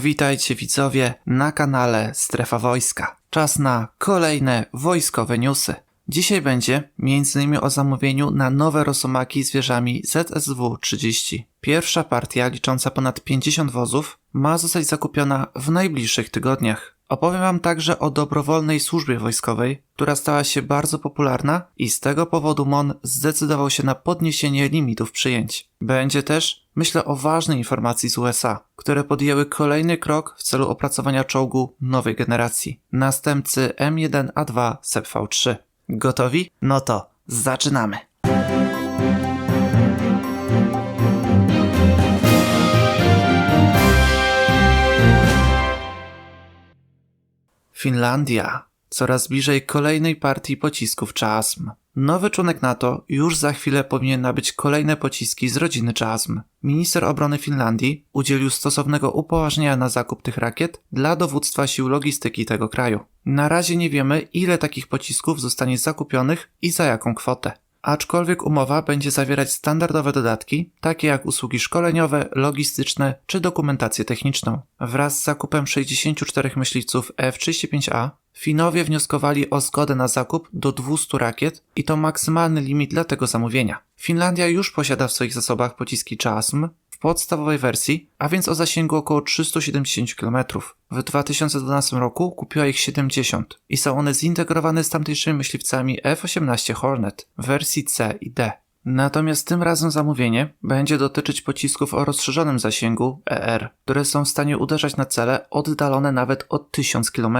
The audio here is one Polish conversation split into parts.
Witajcie widzowie na kanale Strefa Wojska. Czas na kolejne wojskowe newsy. Dzisiaj będzie m.in. o zamówieniu na nowe rosomaki z wieżami ZSW-30. Pierwsza partia, licząca ponad 50 wozów, ma zostać zakupiona w najbliższych tygodniach. Opowiem Wam także o dobrowolnej służbie wojskowej, która stała się bardzo popularna i z tego powodu MON zdecydował się na podniesienie limitów przyjęć. Będzie też, myślę o ważnej informacji z USA, które podjęły kolejny krok w celu opracowania czołgu nowej generacji, następcy M1A2 SEPV-3. Gotowi? No to zaczynamy! Finlandia. Coraz bliżej kolejnej partii pocisków Czasm. Nowy członek NATO już za chwilę powinien nabyć kolejne pociski z rodziny Czasm. Minister obrony Finlandii udzielił stosownego upoważnienia na zakup tych rakiet dla dowództwa sił logistyki tego kraju. Na razie nie wiemy, ile takich pocisków zostanie zakupionych i za jaką kwotę aczkolwiek umowa będzie zawierać standardowe dodatki, takie jak usługi szkoleniowe, logistyczne czy dokumentację techniczną. Wraz z zakupem 64 myśliwców F-35A Finowie wnioskowali o zgodę na zakup do 200 rakiet i to maksymalny limit dla tego zamówienia. Finlandia już posiada w swoich zasobach pociski CHASM, podstawowej wersji, a więc o zasięgu około 370 km. W 2012 roku kupiła ich 70 i są one zintegrowane z tamtejszymi myśliwcami F-18 Hornet w wersji C i D. Natomiast tym razem zamówienie będzie dotyczyć pocisków o rozszerzonym zasięgu ER, które są w stanie uderzać na cele oddalone nawet o 1000 km.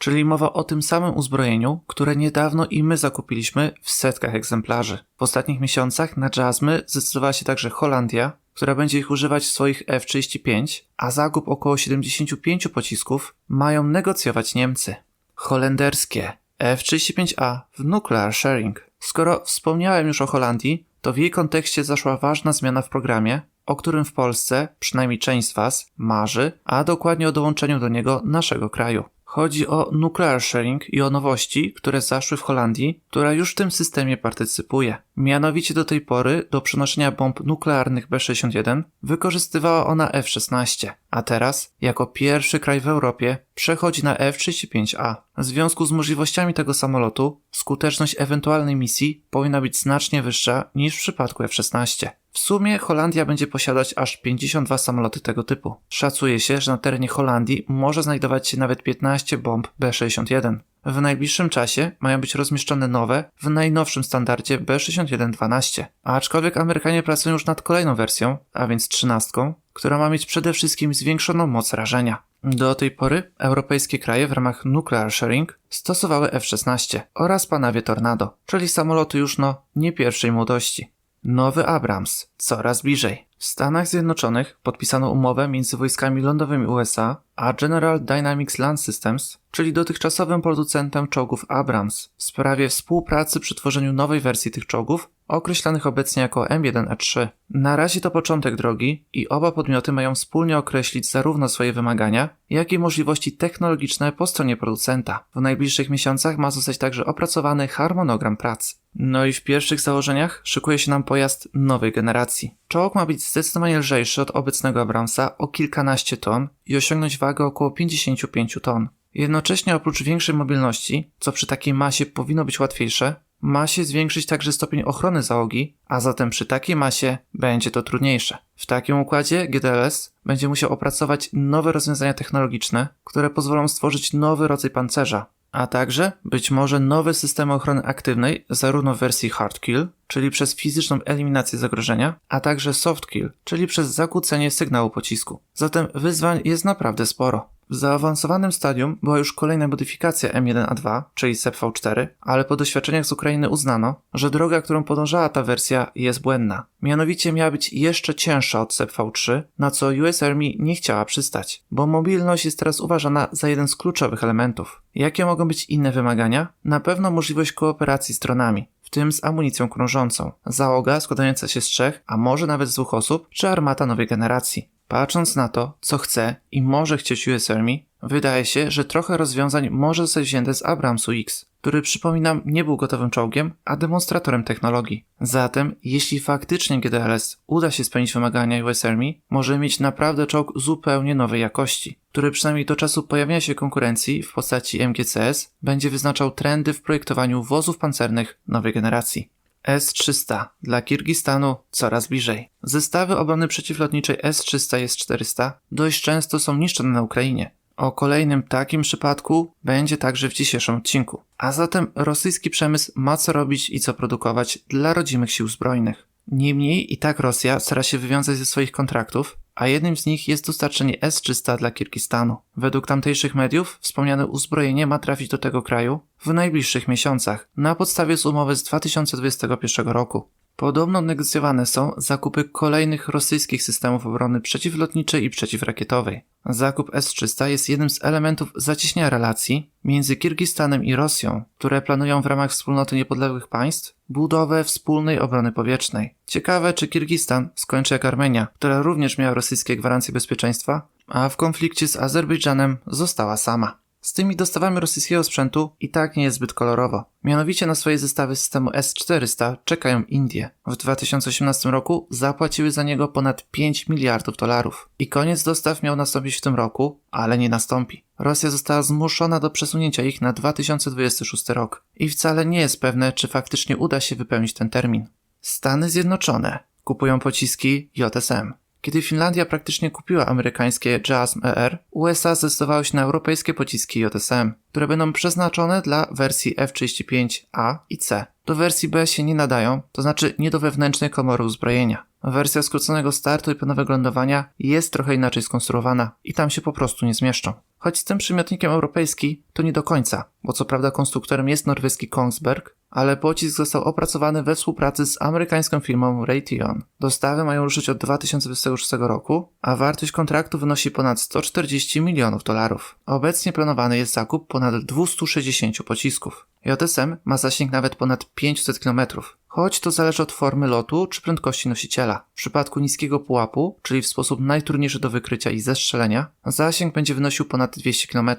Czyli mowa o tym samym uzbrojeniu, które niedawno i my zakupiliśmy w setkach egzemplarzy. W ostatnich miesiącach na Jasmy zdecydowała się także Holandia, która będzie ich używać w swoich F-35, a zakup około 75 pocisków mają negocjować Niemcy. Holenderskie F-35A w Nuclear Sharing. Skoro wspomniałem już o Holandii, to w jej kontekście zaszła ważna zmiana w programie, o którym w Polsce, przynajmniej część z Was, marzy, a dokładnie o dołączeniu do niego naszego kraju. Chodzi o nuclear sharing i o nowości, które zaszły w Holandii, która już w tym systemie partycypuje. Mianowicie do tej pory do przenoszenia bomb nuklearnych B-61 wykorzystywała ona F-16, a teraz, jako pierwszy kraj w Europie, przechodzi na F-35A. W związku z możliwościami tego samolotu, skuteczność ewentualnej misji powinna być znacznie wyższa niż w przypadku F-16. W sumie Holandia będzie posiadać aż 52 samoloty tego typu. Szacuje się, że na terenie Holandii może znajdować się nawet 15 bomb B-61. W najbliższym czasie mają być rozmieszczone nowe w najnowszym standardzie B6112. Aczkolwiek Amerykanie pracują już nad kolejną wersją, a więc trzynastką, która ma mieć przede wszystkim zwiększoną moc rażenia. Do tej pory europejskie kraje w ramach Nuclear Sharing stosowały F-16 oraz Panawie Tornado, czyli samoloty już no nie pierwszej młodości. Nowy Abrams, coraz bliżej. W Stanach Zjednoczonych podpisano umowę między wojskami lądowymi USA a General Dynamics Land Systems, czyli dotychczasowym producentem czołgów Abrams, w sprawie współpracy przy tworzeniu nowej wersji tych czołgów, określanych obecnie jako M1A3. Na razie to początek drogi i oba podmioty mają wspólnie określić zarówno swoje wymagania, jak i możliwości technologiczne po stronie producenta. W najbliższych miesiącach ma zostać także opracowany harmonogram prac. No i w pierwszych założeniach szykuje się nam pojazd nowej generacji. Czołg ma być zdecydowanie lżejszy od obecnego Abramsa o kilkanaście ton i osiągnąć wagę około 55 ton. Jednocześnie oprócz większej mobilności, co przy takiej masie powinno być łatwiejsze, ma się zwiększyć także stopień ochrony załogi, a zatem przy takiej masie będzie to trudniejsze. W takim układzie GDLS będzie musiał opracować nowe rozwiązania technologiczne, które pozwolą stworzyć nowy rodzaj pancerza, a także być może nowe systemy ochrony aktywnej, zarówno w wersji hard kill, czyli przez fizyczną eliminację zagrożenia, a także soft kill, czyli przez zakłócenie sygnału pocisku. Zatem wyzwań jest naprawdę sporo. W zaawansowanym stadium była już kolejna modyfikacja M1A2, czyli SEPV4, ale po doświadczeniach z Ukrainy uznano, że droga, którą podążała ta wersja jest błędna. Mianowicie miała być jeszcze cięższa od SEPV3, na co US Army nie chciała przystać, bo mobilność jest teraz uważana za jeden z kluczowych elementów. Jakie mogą być inne wymagania? Na pewno możliwość kooperacji z dronami w tym z amunicją krążącą, załoga składająca się z trzech, a może nawet z dwóch osób, czy armata nowej generacji. Patrząc na to, co chce i może chcieć US Army, wydaje się, że trochę rozwiązań może zostać wzięte z Abramsu X. który przypominam nie był gotowym czołgiem, a demonstratorem technologii. Zatem, jeśli faktycznie GDLS uda się spełnić wymagania US Army, może mieć naprawdę czołg zupełnie nowej jakości, który przynajmniej do czasu pojawienia się konkurencji w postaci MGCS będzie wyznaczał trendy w projektowaniu wozów pancernych nowej generacji. S-300 dla Kirgistanu coraz bliżej. Zestawy obrony przeciwlotniczej S-300 i S-400 dość często są niszczone na Ukrainie. O kolejnym takim przypadku będzie także w dzisiejszym odcinku. A zatem rosyjski przemysł ma co robić i co produkować dla rodzimych sił zbrojnych. Niemniej i tak Rosja stara się wywiązać ze swoich kontraktów, a jednym z nich jest dostarczenie S-300 dla Kirgistanu. Według tamtejszych mediów wspomniane uzbrojenie ma trafić do tego kraju w najbliższych miesiącach na podstawie z umowy z 2021 roku. Podobno negocjowane są zakupy kolejnych rosyjskich systemów obrony przeciwlotniczej i przeciwrakietowej. Zakup S-300 jest jednym z elementów zacieśnienia relacji między Kirgistanem i Rosją, które planują w ramach wspólnoty niepodległych państw budowę wspólnej obrony powietrznej. Ciekawe, czy Kirgistan skończy jak Armenia, która również miała rosyjskie gwarancje bezpieczeństwa, a w konflikcie z Azerbejdżanem została sama. Z tymi dostawami rosyjskiego sprzętu i tak nie jest zbyt kolorowo. Mianowicie na swoje zestawy systemu S-400 czekają Indie. W 2018 roku zapłaciły za niego ponad 5 miliardów dolarów. I koniec dostaw miał nastąpić w tym roku, ale nie nastąpi. Rosja została zmuszona do przesunięcia ich na 2026 rok. I wcale nie jest pewne, czy faktycznie uda się wypełnić ten termin. Stany Zjednoczone kupują pociski JSM. Kiedy Finlandia praktycznie kupiła amerykańskie JASM ER, USA zdecydowały się na europejskie pociski JSM, które będą przeznaczone dla wersji F-35A i C. Do wersji B się nie nadają, to znaczy nie do wewnętrznej komory uzbrojenia. Wersja skróconego startu i ponowego lądowania jest trochę inaczej skonstruowana i tam się po prostu nie zmieszczą. Choć z tym przymiotnikiem europejski to nie do końca, bo co prawda konstruktorem jest norweski Kongsberg, ale pocisk został opracowany we współpracy z amerykańską firmą Raytheon. Dostawy mają ruszyć od 2026 roku, a wartość kontraktu wynosi ponad 140 milionów dolarów. Obecnie planowany jest zakup ponad 260 pocisków. JSM ma zasięg nawet ponad 500 km, choć to zależy od formy lotu czy prędkości nosiciela. W przypadku niskiego pułapu, czyli w sposób najtrudniejszy do wykrycia i zestrzelenia, zasięg będzie wynosił ponad 200 km.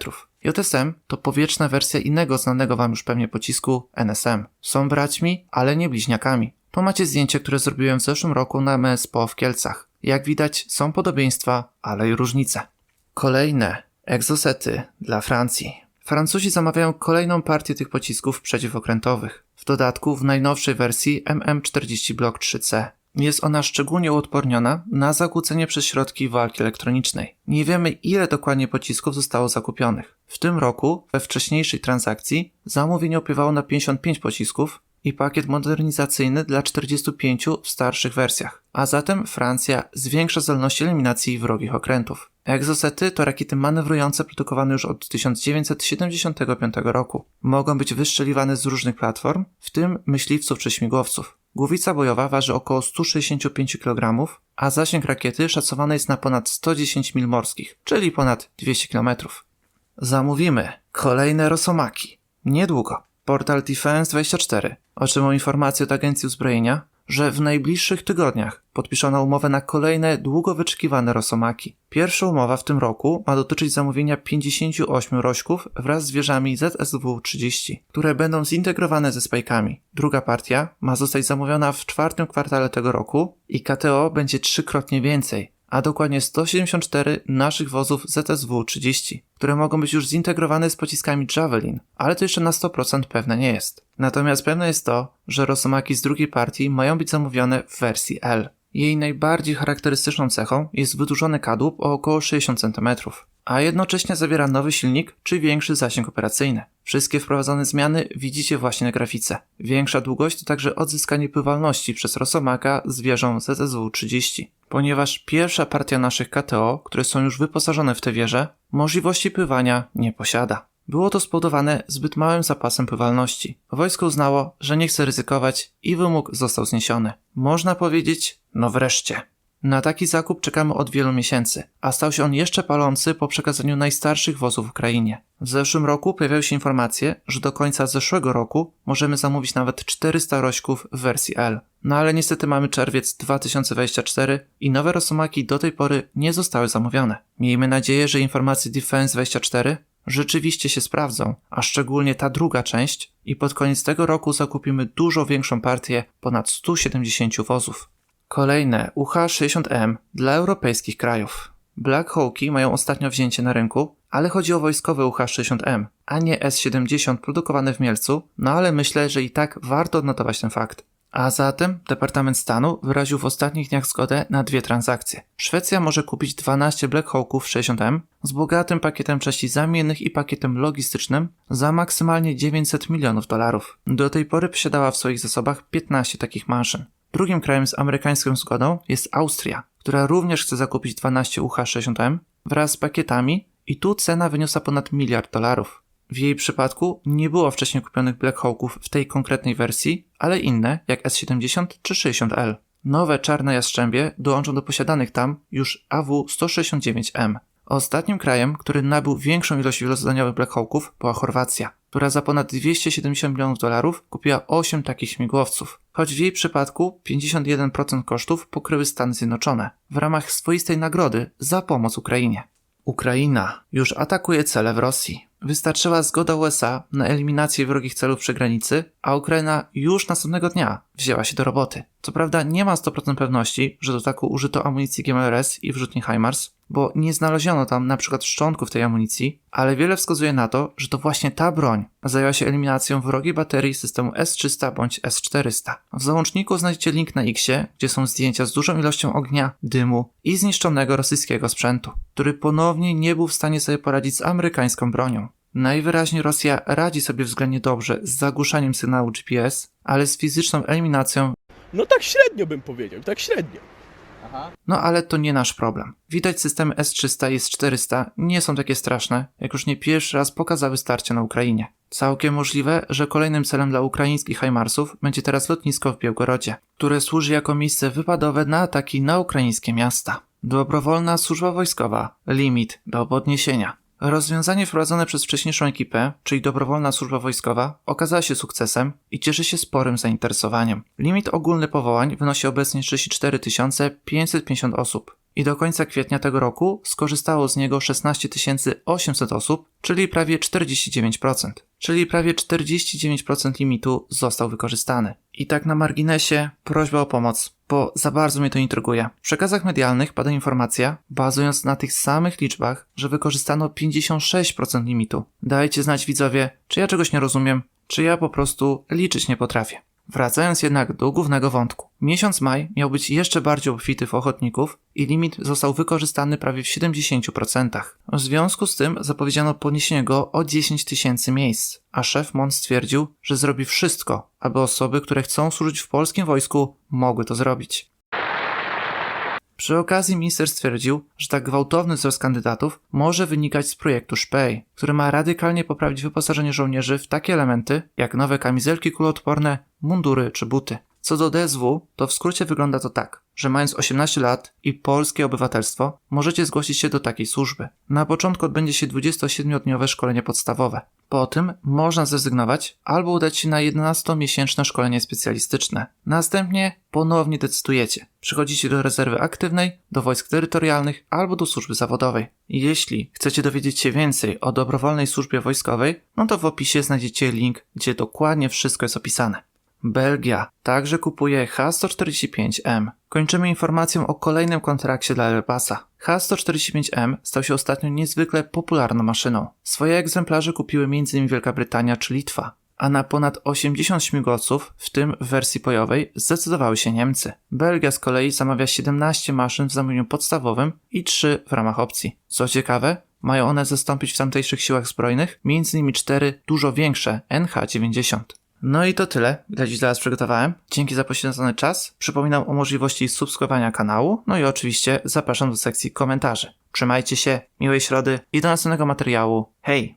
JSM to powietrzna wersja innego znanego Wam już pewnie pocisku NSM. Są braćmi, ale nie bliźniakami. Tu macie zdjęcie, które zrobiłem w zeszłym roku na MSPO w Kielcach. Jak widać, są podobieństwa, ale i różnice. Kolejne egzosety dla Francji. Francuzi zamawiają kolejną partię tych pocisków przeciwokrętowych. W dodatku w najnowszej wersji MM40 Block 3C. Jest ona szczególnie uodporniona na zakłócenie przez środki walki elektronicznej. Nie wiemy ile dokładnie pocisków zostało zakupionych. W tym roku, we wcześniejszej transakcji, zamówienie opiewało na 55 pocisków i pakiet modernizacyjny dla 45 w starszych wersjach. A zatem Francja zwiększa zdolności eliminacji wrogich okrętów. Egzosety to rakiety manewrujące produkowane już od 1975 roku. Mogą być wyszczeliwane z różnych platform, w tym myśliwców czy śmigłowców. Głowica bojowa waży około 165 kg, a zasięg rakiety szacowany jest na ponad 110 mil morskich, czyli ponad 200 km. Zamówimy kolejne rosomaki. Niedługo. Portal Defense24 otrzymał informację od Agencji Uzbrojenia, że w najbliższych tygodniach podpiszono umowę na kolejne długo wyczekiwane rosomaki. Pierwsza umowa w tym roku ma dotyczyć zamówienia 58 rośków wraz z wieżami ZSW-30, które będą zintegrowane ze spajkami. Druga partia ma zostać zamówiona w czwartym kwartale tego roku i KTO będzie trzykrotnie więcej, a dokładnie 174 naszych wozów ZSW-30, które mogą być już zintegrowane z pociskami Javelin, ale to jeszcze na 100% pewne nie jest. Natomiast pewne jest to, że Rosomaki z drugiej partii mają być zamówione w wersji L. Jej najbardziej charakterystyczną cechą jest wydłużony kadłub o około 60 cm, a jednocześnie zawiera nowy silnik czy większy zasięg operacyjny. Wszystkie wprowadzone zmiany widzicie właśnie na grafice. Większa długość to także odzyskanie pływalności przez Rosomaka z wieżą ZSW-30. Ponieważ pierwsza partia naszych KTO, które są już wyposażone w te wieże, możliwości pływania nie posiada. Było to spowodowane zbyt małym zapasem pływalności. Wojsko uznało, że nie chce ryzykować i wymóg został zniesiony. Można powiedzieć, no wreszcie. Na taki zakup czekamy od wielu miesięcy, a stał się on jeszcze palący po przekazaniu najstarszych wozów w Ukrainie. W zeszłym roku pojawiały się informacje, że do końca zeszłego roku możemy zamówić nawet 400 rośków w wersji L. No ale niestety mamy czerwiec 2024 i nowe rosomaki do tej pory nie zostały zamówione. Miejmy nadzieję, że informacje Defense 24 rzeczywiście się sprawdzą, a szczególnie ta druga część i pod koniec tego roku zakupimy dużo większą partię, ponad 170 wozów. Kolejne UH-60M dla europejskich krajów. Black Hawki mają ostatnio wzięcie na rynku, ale chodzi o wojskowe UH-60M, a nie S-70 produkowane w Mielcu, no ale myślę, że i tak warto odnotować ten fakt. A zatem Departament Stanu wyraził w ostatnich dniach zgodę na dwie transakcje. Szwecja może kupić 12 Black Hawków 60M z bogatym pakietem części zamiennych i pakietem logistycznym za maksymalnie 900 milionów dolarów. Do tej pory posiadała w swoich zasobach 15 takich maszyn. Drugim krajem z amerykańską zgodą jest Austria, która również chce zakupić 12 UH-60M wraz z pakietami i tu cena wyniosła ponad miliard dolarów. W jej przypadku nie było wcześniej kupionych Black Hawków w tej konkretnej wersji, ale inne, jak S70 czy 60L. Nowe czarne jastrzębie dołączą do posiadanych tam już AW-169M. Ostatnim krajem, który nabył większą ilość wielozadaniowych Black Hawków była Chorwacja, która za ponad 270 milionów dolarów kupiła 8 takich śmigłowców. Choć w jej przypadku 51% kosztów pokryły Stany Zjednoczone w ramach swoistej nagrody za pomoc Ukrainie. Ukraina już atakuje cele w Rosji. Wystarczyła zgoda USA na eliminację wrogich celów przy granicy, a Ukraina już następnego dnia wzięła się do roboty. Co prawda nie ma 100% pewności, że do ataku użyto amunicji GMLRS i wrzutni HIMARS, bo nie znaleziono tam na przykład szczątków tej amunicji, ale wiele wskazuje na to, że to właśnie ta broń zajęła się eliminacją wrogiej baterii systemu S300 bądź S400. W załączniku znajdziecie link na Xie, gdzie są zdjęcia z dużą ilością ognia, dymu i zniszczonego rosyjskiego sprzętu, który ponownie nie był w stanie sobie poradzić z amerykańską bronią. Najwyraźniej Rosja radzi sobie względnie dobrze z zagłuszaniem sygnału GPS, ale z fizyczną eliminacją No tak średnio bym powiedział, tak średnio. No ale to nie nasz problem. Widać systemy S300 i S400 nie są takie straszne, jak już nie pierwszy raz pokazały starcie na Ukrainie. Całkiem możliwe, że kolejnym celem dla ukraińskich HIMARSów będzie teraz lotnisko w Białgorodzie, które służy jako miejsce wypadowe na ataki na ukraińskie miasta. Dobrowolna służba wojskowa, limit do podniesienia. Rozwiązanie wprowadzone przez wcześniejszą ekipę, czyli dobrowolna służba wojskowa, okazała się sukcesem i cieszy się sporym zainteresowaniem. Limit ogólny powołań wynosi obecnie 34 550 osób i do końca kwietnia tego roku skorzystało z niego 16 800 osób, czyli prawie 49%. Czyli prawie 49% limitu został wykorzystany. I tak na marginesie prośba o pomoc, bo za bardzo mnie to intryguje. W przekazach medialnych pada informacja, bazując na tych samych liczbach, że wykorzystano 56% limitu. Dajcie znać widzowie, czy ja czegoś nie rozumiem, czy ja po prostu liczyć nie potrafię. Wracając jednak do głównego wątku. Miesiąc maj miał być jeszcze bardziej obfity w ochotników i limit został wykorzystany prawie w 70%. W związku z tym zapowiedziano podniesienie go o 10 tysięcy miejsc, a szef MON stwierdził, że zrobi wszystko, aby osoby, które chcą służyć w polskim wojsku, mogły to zrobić. Przy okazji minister stwierdził, że tak gwałtowny wzrost kandydatów może wynikać z projektu Szpej, który ma radykalnie poprawić wyposażenie żołnierzy w takie elementy jak nowe kamizelki kuloodporne, mundury czy buty. Co do DSW, to w skrócie wygląda to tak, że mając 18 lat i polskie obywatelstwo, możecie zgłosić się do takiej służby. Na początku odbędzie się 27-dniowe szkolenie podstawowe. Po tym można zrezygnować albo udać się na 11-miesięczne szkolenie specjalistyczne. Następnie ponownie decydujecie. Przychodzicie do rezerwy aktywnej, do wojsk terytorialnych albo do służby zawodowej. Jeśli chcecie dowiedzieć się więcej o dobrowolnej służbie wojskowej, no to w opisie znajdziecie link, gdzie dokładnie wszystko jest opisane. Belgia także kupuje H145M. Kończymy informacją o kolejnym kontrakcie dla Airbusa. H145M stał się ostatnio niezwykle popularną maszyną. Swoje egzemplarze kupiły m.in. Wielka Brytania czy Litwa, a na ponad 80 śmigłowców, w tym w wersji bojowej, zdecydowały się Niemcy. Belgia z kolei zamawia 17 maszyn w zamówieniu podstawowym i 3 w ramach opcji. Co ciekawe, mają one zastąpić w tamtejszych siłach zbrojnych m.in. 4 dużo większe NH-90. No i to tyle, ile dziś dla Was przygotowałem. Dzięki za poświęcony czas. Przypominam o możliwości subskrybowania kanału, no i oczywiście zapraszam do sekcji komentarzy. Trzymajcie się, miłej środy i do następnego materiału. Hej!